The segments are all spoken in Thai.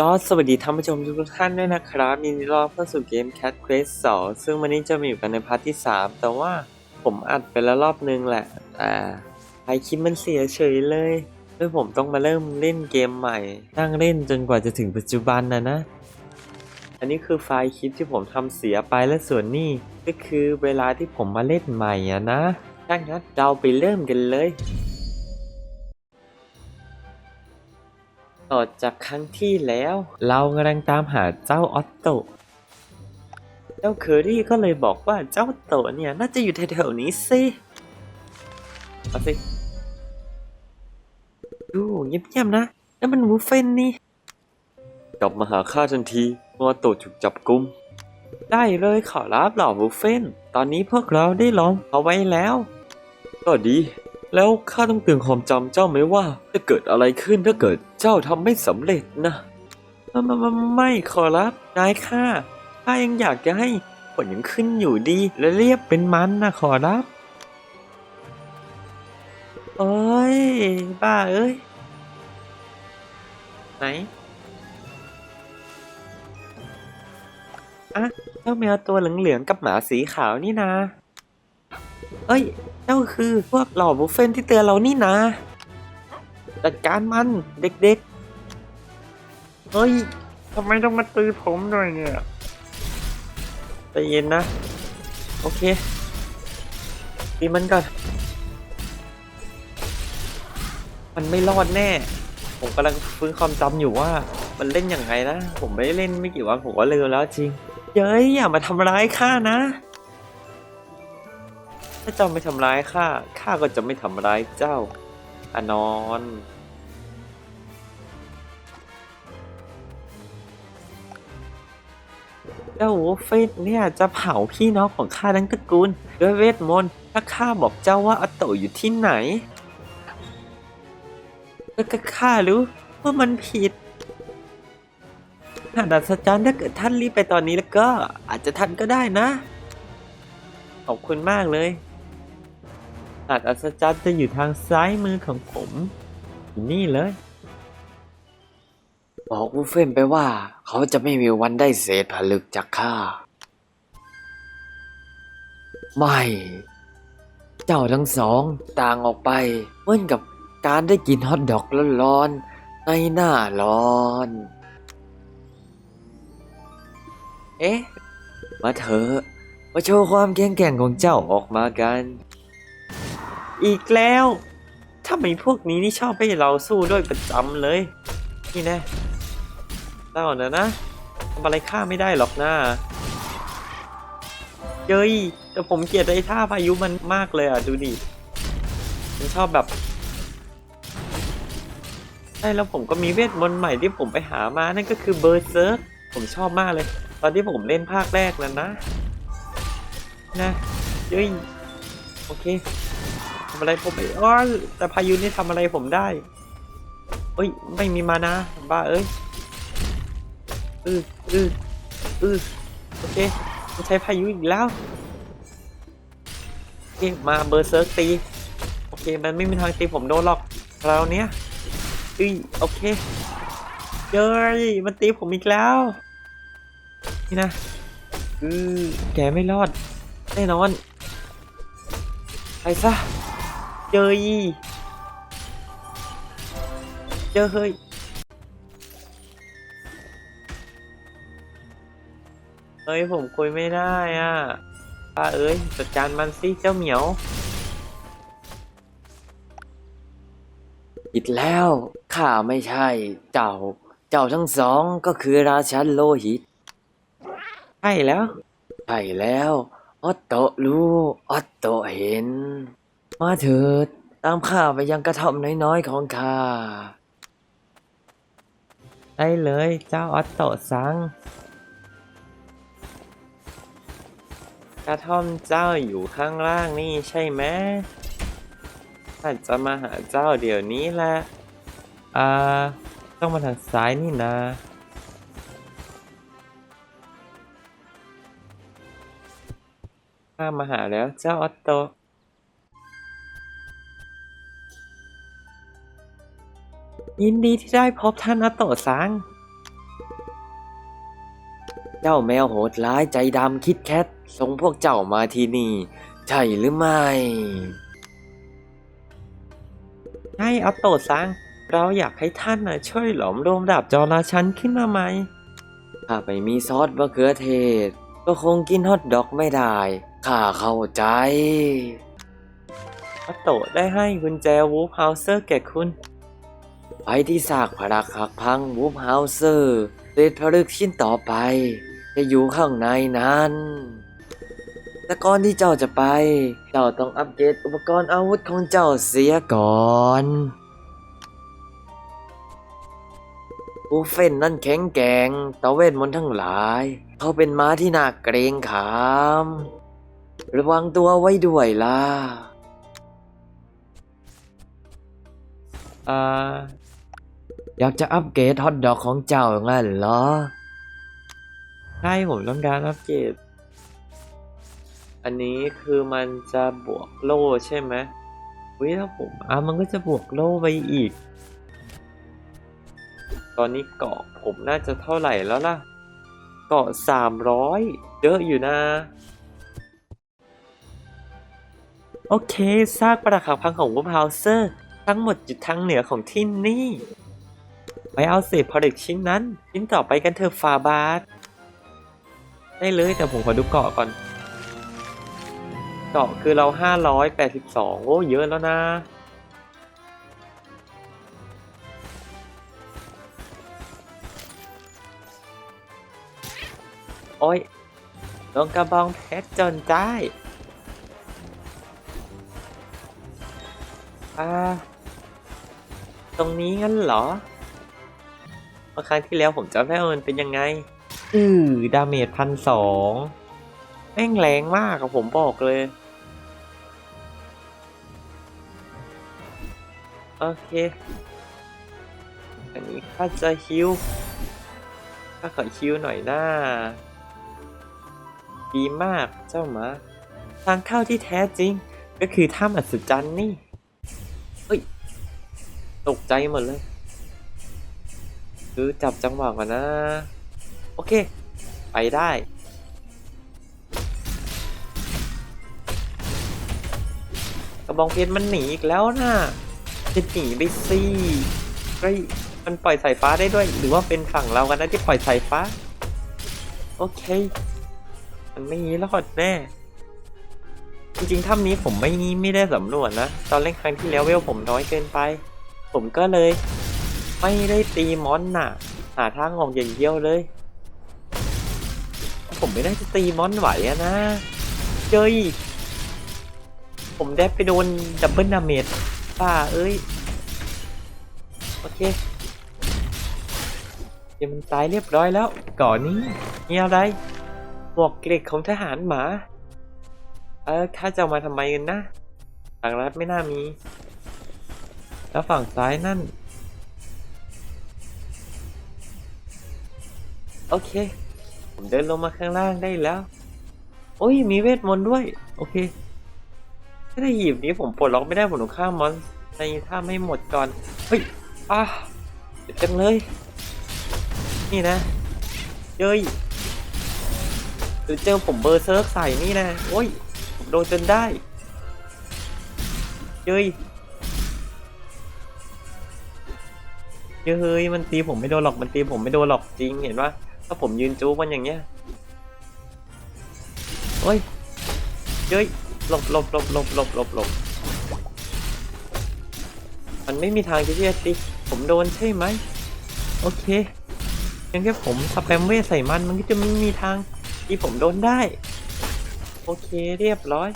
ก็สวัสดีท่านผู้ชมทุกท่านด้วยนะครับยินดีต้อนรับเข้าสู่เกม Cat Quest 2 ซึ่งวันนี้จะมาอยู่กันในพาร์ทที่ 3 แต่ว่าผมอัดไปแล้วรอบนึงแหละแต่ไอคลิปมันเสียเฉยเลยด้วยผมต้องมาเริ่มเล่นเกมใหม่ตั้งเล่นจนกว่าจะถึงปัจจุบันนะนะ อันนี้คือไฟล์คลิปที่ผมทำเสียไปและส่วนนี้ก็คือเวลาที่ผมมาเล่นใหม่อะนะถ้างั้นเราไปเริ่มกันเลย ต่อจากครั้งที่แล้ว เรากำลังตามหาเจ้าออตโต เจ้าเคอรี่ก็เลยบอกว่าเจ้าออตโตเนี่ยน่าจะอยู่แถวๆนี้สิเอาสิดูเงียบๆนะนั่นมันวูเฟนนี่ กลับมาหาข้าทันทีเมื่อออตโตถูกจับกุม ได้เลยขอรับเหล่าวูเฟน ตอนนี้พวกเราได้ลองเอาไว้แล้ว ก็ดี แล้วข้าต้องเตือนความจำเจ้าไหมว่า จะเกิดอะไรขึ้นถ้าเกิดเจ้าทำไม่สำเร็จนะไม่ไม่ไม่ไม่ขอรับนายข้าข้ายังอยากจะให้ผลยังขึ้นอยู่ดี และเรียบเป็นมันนะขอรับ โอ้ย บ้าเอ้ย ไหนอะเจ้าแมวตัวเหลืองๆกับหมาสีขาวนี่นะ เอ้ย เจ้าคือพวกหล่อบุฟเฟนที่เตือนเรานี่นะจัดการมันเด็กๆ เฮ้ยทำไมต้องมาตือผมด้วยเนี่ยใจเย็นนะ โอเคตีมันก่อน มันไม่รอดแน่ ผมกำลังฟื้นความจำอยู่ว่า มันเล่นยังไงนะ ผมไม่ได้เล่นไม่กี่วันผมก็ลืมแล้วจริง เย้ยอย่ามาทำร้ายข้านะ ถ้าเจ้าไม่ทำร้ายข้า ข้าก็จะไม่ทำร้ายเจ้า อนอน เจ้าวูฟเฟตเนี่ยจะเผาพี่น้องของข้าทั้งตระกูลด้วยเวทมนต์ ถ้าข้าบอกเจ้าว่าอโตอยู่ที่ไหนก็ข้ารู้ว่ามันผิดหาดัศจรรย์ถ้าเกิดท่านรีบไปตอนนี้แล้วก็อาจจะทันก็ได้นะ ขอบคุณมากเลย หาดอัศจรรย์จะอยู่ทางซ้ายมือของผมอยู่นี่เลย บอกวูเฟนไปว่า เขาจะไม่มีวันได้เศษผลึกจากข้า ไม่ เจ้าทั้งสองต่างออกไปเหมือนกับการได้กินฮอทดอกร้อนๆในหน้าร้อน เอ๊ะ มาเถอะ มาโชว์ความแข็งแกร่งของเจ้าออกมากัน อีกแล้วทำไมพวกนี้นี่ชอบให้เราสู้ด้วยประจำเลย นี่แน่เจ้านะนะทำอะไรข้าไม่ได้หรอกนะเย้ยแต่ผมเกลียดไอ้ท่าพายุมันมากเลยอะ ดูดิมันชอบแบบใช่แล้วผมก็มีเวทมนต์ใหม่ที่ผมไปหามานั่นก็คือเบอร์เซิร์ฟผมชอบมากเลย ตอนที่ผมเล่นภาคแรกนั้นนะ นะเย้ยโอเคำอะไรผมไม่อ้อแต่พายุนี่ทำอะไรผมได้เอ้ย ไม่มีมานะ บ้าเอ้ย อืออืออือโอเคมันใช้พายุอีกแล้วโอเคมาเบอร์เซิร์กตี โอเค มันไม่มีทางตีผมโดนหรอกคราวเนี้ยอือโอเคเย้ยมันตีผมอีกแล้ว นี่นะอือแกไม่รอด แน่นอน ไปซะ เจออีเจอเฮ้ยเฮ้ยผมคุยไม่ได้อะป้าเอ้ยจัดการมันสิเจ้าเหมียวผิดแล้วข้าไม่ใช่ เจ้า เจ้าทั้งสองก็คือราชันโลหิตใช่แล้วใช่แล้ว ออตโตรู้ออตโตเห็น มาเถิด ตามข้าไปยังกระท่อมน้อยๆของข้า ได้เลยเจ้าออตโตซัง กระท่อมเจ้าอยู่ข้างล่างนี่ใช่ไหมข้าจะมาหาเจ้าเดี๋ยวนี้แหละ อ่า ต้องมาทางซ้ายนี่นะข้ามาหาแล้วเจ้าออตโต ยินดีที่ได้พบท่านออตโตซัง เจ้าแมวโหดร้ายใจดำคิดแคทส่งพวกเจ้ามาที่นี่ ใช่หรือไม่ให้อัตโตซัง เราอยากให้ท่านนะช่วยหลอมรวมดาบจอราชันขึ้นมาไหม ถ้าไม่มีซอสมะเขือเทศ ก็คงกินฮอทดอกไม่ได้ ข้าเข้าใจอัตโตได้ให้กุญแจวูฟเฮาเซอร์แก่คุณ ไปที่ซากผลักหักพังวูฟเฮาเซอร์เศษผลึกชิ้นต่อไป จะอยู่ข้างในนั้นแต่ก่อนที่เจ้าจะไป เจ้าต้องอัปเกรดอุปกรณ์อาวุธของเจ้าเสียก่อนอูเฟนนั่นแข็งแกร่งต่อเวทมนทั้งหลาย เขาเป็นม้าที่น่าเกรงขาม ระวังตัวไว้ด้วยล่ะ อ่า อยากจะอัปเกรดฮอตดอกของเจ้างั้นเหรอ ใช่ผมต้องการอัปเกรด อันนี้คือมันจะบวกโล่ใช่ไหมวิถ้าผมอะมันก็จะบวกโล่ไปอีก ตอนนี้เกาะผมน่าจะเท่าไหร่แล้วล่ะ เกาะสามร้อยเยอะอยู่นะ โอเคซากปรักหักพังของวูฟเฮาเซอร์ ทั้งหมดอยู่ทางเหนือของที่นี่ ไปเอาเศษผลึกชิ้นนั้น ชิ้นต่อไปกันเถอะฟาบาสได้เลยแต่ผมขอดูเกาะก่อน เกาะคือเรา 582 โอ้เยอะแล้วนะ โอ้ยโดนกระบองเพชรจนได้อ่าตรงนี้งั้นเหรอ มื่อครั้งที่แล้วผมจำได้ว่ามันเป็นยังไง อือดาเมจพันสองแม่งแรงมากอะผมบอกเลย โอเค อันนี้ข้าจะฮิวข้าขอฮิวหน่อยหน้า ดีมากเจ้าหมา ทางเข้าที่แท้จริง ก็คือถ้ำอัศจรรย์นี่ เฮ้ย ตกใจหมดเลย คือจับจังหวะก่อนนะ โอเค ไปได้ กระบองเพชรมันหนีอีกแล้วนะจะหนีไปสิเฮ้ยมันปล่อยสายฟ้าได้ด้วย หรือว่าเป็นฝั่งเรากันนะที่ปล่อยสายฟ้า โอเค มันไม่งี้รอดแน่ จริงๆถ้ำนี้ผมไม่ไม่ได้สำรวจนะ ตอนเล่นครั้งที่แล้วเวลผมน้อยเกินไป ผมก็เลย ไม่ได้ตีมอนน่ะ หาทางออกอย่างเดียวเลย ผมไม่ได้จะตีมอนไหวอะนะเจยผมได้ไปโดนดับเบิลดาเมจป้าเอ้ย โอเคเดี๋ยวมันตายเรียบร้อยแล้ว ก่อนนี้มีอะไรบวกเกล็ดของทหารหมา เออข้าจะเอามาทำไมกันนะทางรัฐไม่น่ามี แล้วฝั่งซ้ายนั่น โอเค ผมเดินลงมาข้างล่างได้แล้ว โอ้ย มีเวทมนต์ด้วย โอเค ถ้าได้หยิบนี้ผมปลดล็อกไม่ได้ผมต้องฆ่ามอนในถ้าไม่หมดก่อน เฮ้ย อะเจ็บจังเลย นี่นะเย้ยหรือเจอผมเบอร์เซิร์ฟใส่นี่นะ โอ้ย ผมโดนจนได้เย้ยเฮ้ยมันตีผมไม่โดนหรอก มันตีผมไม่โดนหรอกจริงเห็นปะ ถ้าผมยืนจู๊มันอย่างเงี้ยโอ้ยเย้ยหลบหลบหลบหลบหลบหลบหลบมันไม่มีทางที่จะตีผมโดนใช่ไหมโอเคยังแค่ผมสแปมเวทใส่มันมันก็จะไม่มีทางที่ผมโดนได้ โอเคเรียบร้อย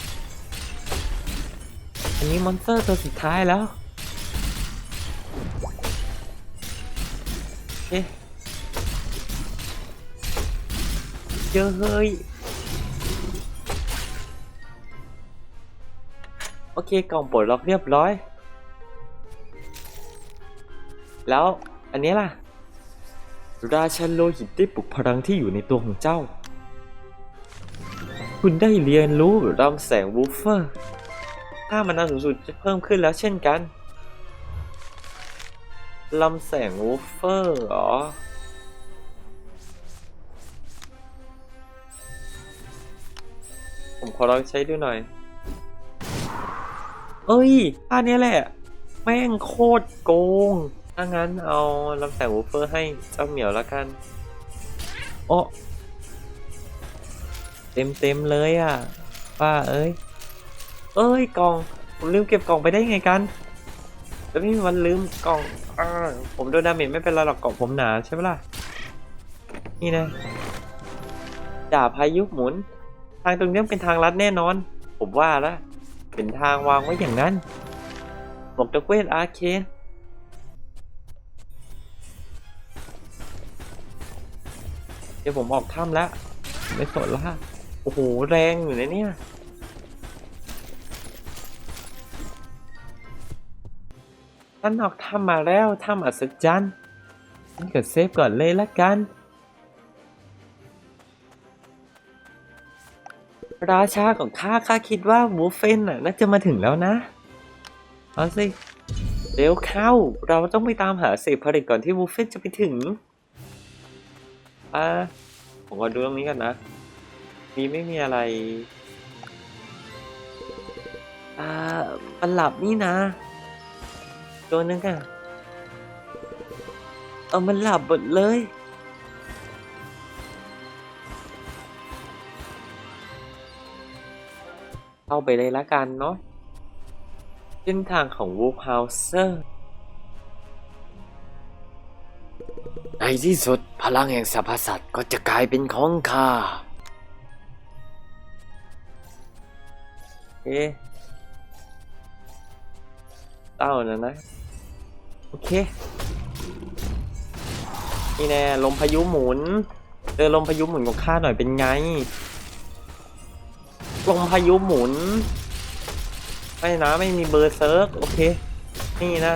อันนี้มอนสเตอร์ตัวสุดท้ายแล้ว เจอเฮ้ย โอเคกล่องปลดล็อกเรียบร้อย แล้วอันนี้ล่ะ ราชันโลหิตได้ปลุกพลังที่อยู่ในตัวของเจ้า คุณได้เรียนรู้รำแสงวูฟเฟอร์ค่ามันนาสูงสุดจะเพิ่มขึ้นแล้วเช่นกันลำแสงวูฟเฟอร์เหรอ ผมขอลองใช้ดูหน่อย เอ้ยท่านี้แหละ แม่งโคตรโกง ถ้างั้นเอาลำแสงวูเฟอร์ให้เจ้าเหมียวแล้วกัน โอ้เต็มเต็มเลยอะป้าเอ้ย เอ้ยกล่อง ผมลืมเก็บกล่องไปได้ไงกันจะไม่มีวันลืมกล่องอผมโดนดาเมจไม่เป็นไรหรอกกล่องผมหนาใช่ไหมล่ะ นี่นะดาบพายุหมุน ทางตรงนี้เป็นทางลัดแน่นอน ผมว่าแล้วเป็นทางวางไว้อย่างนั้นบอกตะเวทอาร์เคนเดี๋ยวผมออกถ้ำแล้วไม่สนละโอ้โห แรงอยู่นะเนี่ยท่านออกถ้ำมาแล้วถ้ำอัศจรรย์ฉันกดเซฟก่อนเลยละกัน ราชาของข้าข้าคิดว่าวูเฟนน่ะน่าจะมาถึงแล้วนะ เอาสิ เร็วเข้า เราต้องไปตามหาเศษผลิตก่อนที่วูเฟนจะไปถึง อ่า ผมขอดูตรงนี้กันนะ มีไม่มีอะไร อ่ามันหลับนี่นะ ตัวนึงอะเออมันหลับหมดเลย เข้าไปเลยละกันเนาะเส้นทางของวูฟเฮาเซอร์ในที่สุดพลังแห่งสรรพสัตว์ก็จะกลายเป็นของข้าเอ๊ะเต้านะนะ โอเค นี่แน่ลมพายุหมุนเจอลมพายุหมุนของข้าหน่อยเป็นไง ลมพายุหมุน ไม่นะไม่มีเบอร์เซิร์กโอเค นี่นะ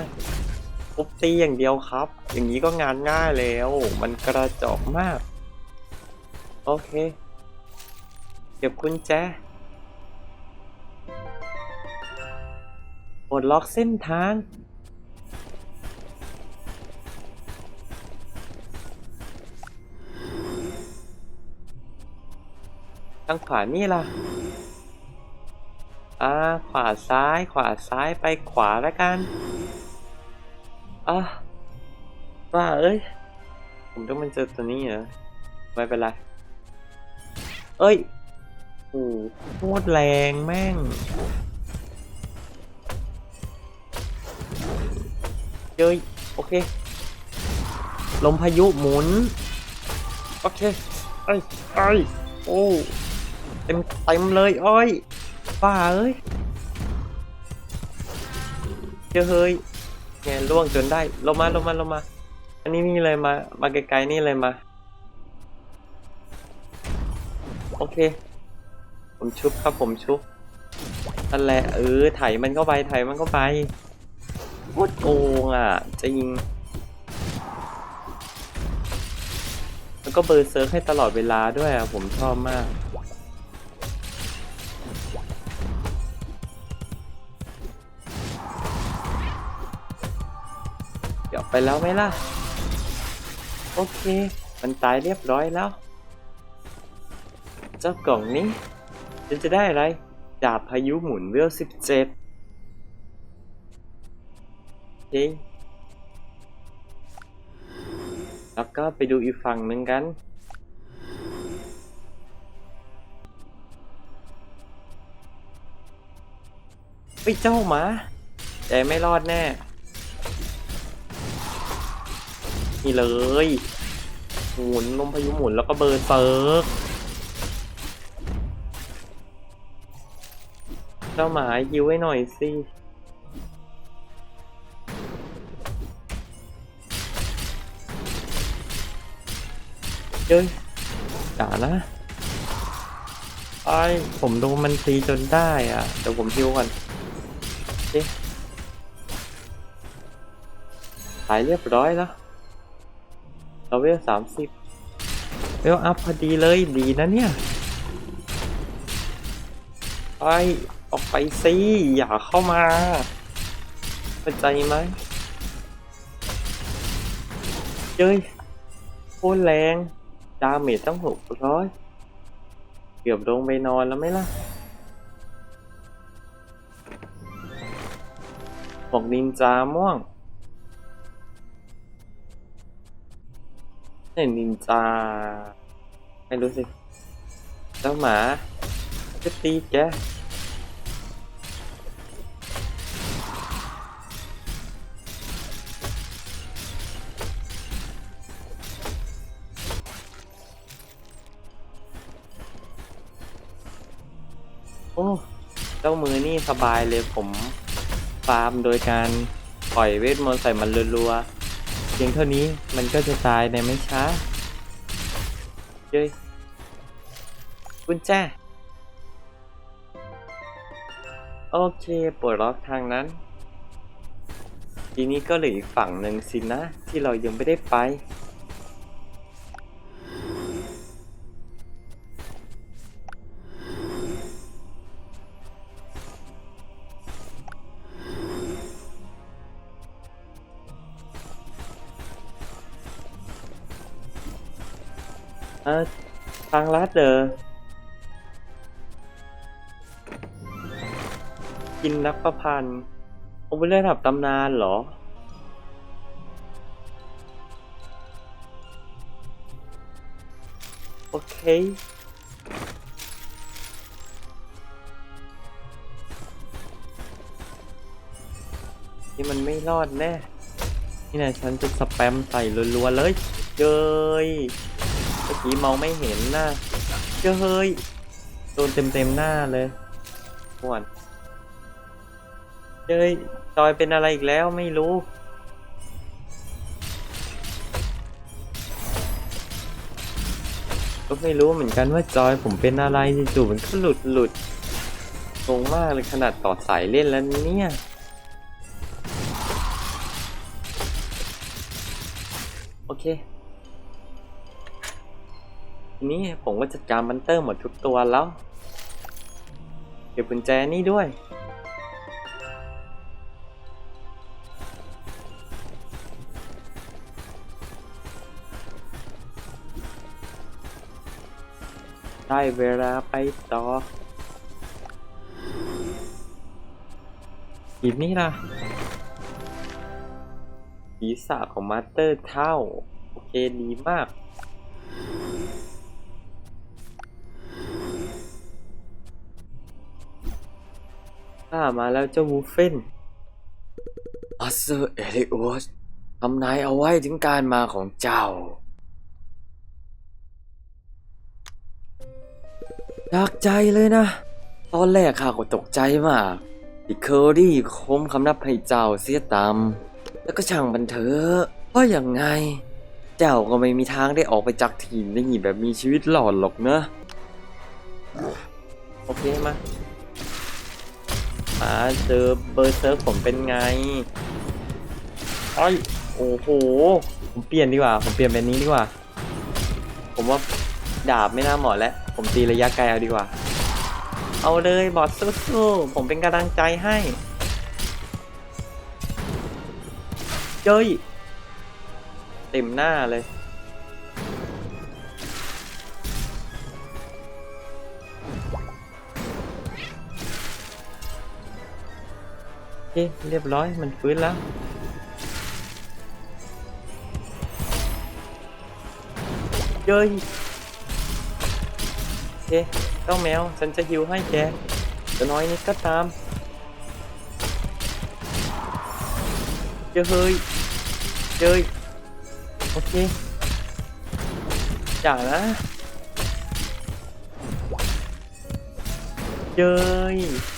ปุ๊บตีอย่างเดียวครับ อย่างนี้ก็งานง่ายแล้ว มันกระจอกมาก โอเค เก็บกุญแจปลดล็อกเส้นทางทางขวานี่ล่ะ อ่าขวาซ้าย ขวาซ้ายไปขวาแล้วกันอะว่าเอ้ย ผมต้องมันเจอตัวนี้เหรอ ไม่เป็นไร เอ้ยโอ้โหโคตรแรงแม่งเย้ยโอเค ลมพายุหมุน โอเคไอ้ไอ้ยโอ้ เต็มเต็มเลยอ้อย ป้าเอ้ยเจอเฮ้ยแงล่วงจนได้ลงมาลงมาลงมา อันนี้นี่เลยมา มาไกลๆนี่เลยมา โอเค ผมชุบครับผมชุบนั่นแหละเออไถมันเข้าไปไถมันเข้าไปโคตรโกงอะจริง แล้วก็เบอร์เซิร์ฟให้ตลอดเวลาด้วยอะผมชอบมาก ไปแล้วไหมล่ะ โอเค มันตายเรียบร้อยแล้ว เจ้ากล่องนี้ฉันจะได้อะไร ดาบพายุหมุนเวลสิบเจ็ดจริงแล้วก็ไปดูอีกฝั่งหนึ่งกัน ไปเจ้าหมาใจไม่รอดแน่ นี่เลย หมุนลมพายุหมุนแล้วก็เบอร์เซิร์กเจ้าหมาฮิวไว้หน่อยสิเย้ยอย่านะไอ้ผมโดนมันตีจนได้อะ เดี๋ยวผมฮิวก่อนโอเคหายเรียบร้อยแล้ว เราเวลสามสิบเวลอัพพอดีเลยดีนะเนี่ย ไปออกไปสิอย่าเข้ามาเข้าใจไหมเจ้ยโคตรแรง ดาเมจต้องหกร้อยเกือบลงไปนอนแล้วไหมล่ะบอกนินจาม่วง เห็นนินจาไม่รู้สิเจ้าหมาจะตีแกโอ้เจ้ามือนี่สบายเลยผม ฟาร์มโดยการปล่อยเวทมนต์ใส่มันรัวๆ เพียงเท่านี้มันก็จะตายในไม่ช้าเย้ยกุญแจโอเคปลดล็อกทางนั้น ทีนี้ก็เหลืออีกฝั่งหนึ่งสินะที่เรายังไม่ได้ไป เดอกินนักประพันธ์ผมเปเรื่องระดับตำนานเหรอ โอเคนี่มันไม่รอดแน่ นี่นะฉันจะสแปมใส่รัวๆเลยเจยเมื่อกี้มองไม่เห็นน้า เจ้าเฮ้ยโดนเต็มเต็มหน้าเลยม่วนเจ้ยจอยเป็นอะไรอีกแล้วไม่รู้ ก็ไม่รู้เหมือนกันว่าจอยผมเป็นอะไรจู่ๆมันก็หลุดหลุดงงมากเลยขนาดต่อสายเล่นแล้วเนี่ยโอเค นี้ผมก็จัดการบันเตอร์หมดทุกตัวแล้ว เก็บกุญแจนี่ด้วย ได้เวลาไปต่อทีนี้ล่ะศีรษะของมาสเตอร์เท่า โอเคดีมาก มาแล้วเจ้าวูฟเฟนอาเซอร์เอลิโอสทำนายเอาไว้ถึงการมาของเจ้าจากใจเลยนะ ตอนแรกข้าก็ตกใจมากที่เคอรี่คมคำนับให้เจ้าเสียตามแล้วก็ช่างบันเถอะเพราะอย่างไง เจ้าก็ไม่มีทางได้ออกไปจากทีมนี่แบบมีชีวิตหลอดหรอกนะ โอเคมา มาเจอเบอร์เซิร์ฟผมเป็นไงไอ้ยโอ้โห ผมเปลี่ยนดีกว่า ผมเปลี่ยนเป็นนี้ดีกว่า ผมว่าดาบไม่น่าเหมาะแล้ว ผมตีระยะไกลเอาดีกว่า เอาเลยบอสสู้ๆผมเป็นกำลังใจให้เจ้ยเต็มหน้าเลย เคเรียบร้อยมันฟื้นแล้วเย้ยโอเคเจ้าแมวฉันจะฮิวให้แกจะน้อยนิดก็ตามเจอเฮ้ยเจยโอเคจ่านะเจยออก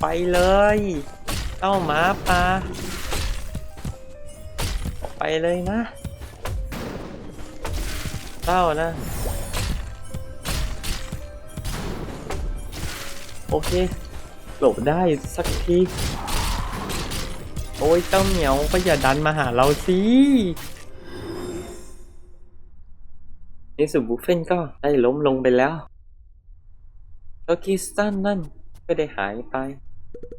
ไปเลยเจ้าหมาป่าออกไปเลยนะเจ้านะ โอเค หลบได้สักที โอ้ยเจ้าเหมียวก็อย่าดันมาหาเราสิในสุบุฟเฟนก็ได้ล้มลงไปแล้วแล้วคิสตันนั่นก็ได้หายไป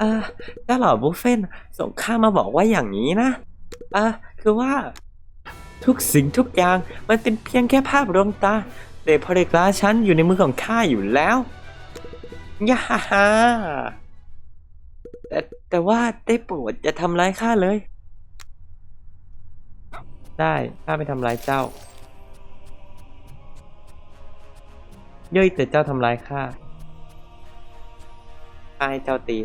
อ่าเจ้าหล่อบุฟเฟ่นส่งข้ามาบอกว่าอย่างนี้นะอ่าคือว่า ทุกสิ่งทุกอย่างมันเป็นเพียงแค่ภาพลวงตา แต่พอเด็กล้าฉันอยู่ในมือของข้าอยู่แล้วย่าฮ่าแต่แต่ว่าได้โปรดอย่าทำร้ายข้าเลย ได้ข้าไม่ทำร้ายเจ้าเย้ยแต่เจ้าทำร้ายข้าข้าให้เจ้าตี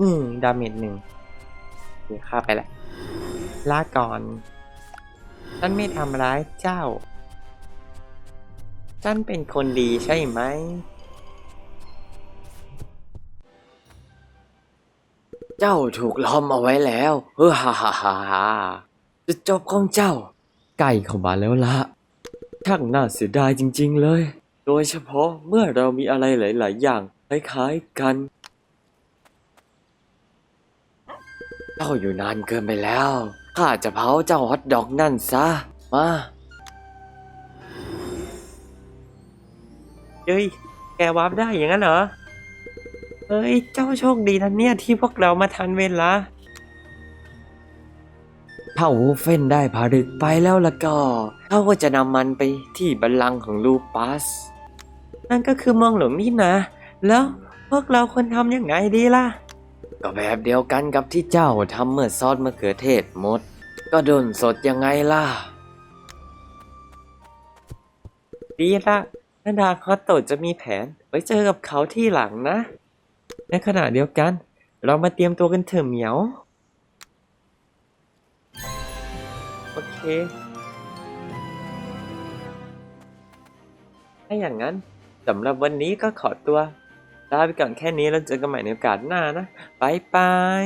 อืม ดาเมจหนึ่งเดี๋ยวข้าไปแหละลาก่อนฉันไม่ทำร้ายเจ้าฉันเป็นคนดีใช่ไหม เจ้าถูกล้อมเอาไว้แล้วเออฮ่าฮ่าฮ่าฮ่าจุดจบของเจ้าใกล้เข้ามาแล้วละช่างน่าเสียดายจริง ๆ เลย โดยเฉพาะเมื่อเรามีอะไรหลาย ๆ อย่างคล้ายๆกัน เจ้าอยู่นานเกินไปแล้ว ข้าจะเผาเจ้าฮอตดอกนั่นซะ มาเฮ้ย แกวาร์ปได้อย่างนั้นเหรอ เฮ้ย เจ้าโชคดีนะเนี่ยที่พวกเรามาทันเวลาถ้าวูเฟนได้ผาดึกไปแล้วละก็เขาก็จะนำมันไปที่บัลลังก์ของลูปัส นั่นก็คือเมองหลวงนี่นะ แล้วพวกเราควรทำยังไงดีล่ะ ก็แบบเดียวกันกับที่เจ้าทำเมื่อซอสมะเขือเทศหมด ก็โดนสดยังไงล่ะ ดีละนาดาคอตโตจะมีแผน ไว้เจอกับเขาที่หลังนะ ในขณะเดียวกัน เรามาเตรียมตัวกันเถอะเหมียว โอเค ถ้าอย่างนั้นสำหรับวันนี้ก็ขอตัว ลาไปก่อนแค่นี้แล้วเจอกันใหม่ในโอกาสหน้านะบายบาย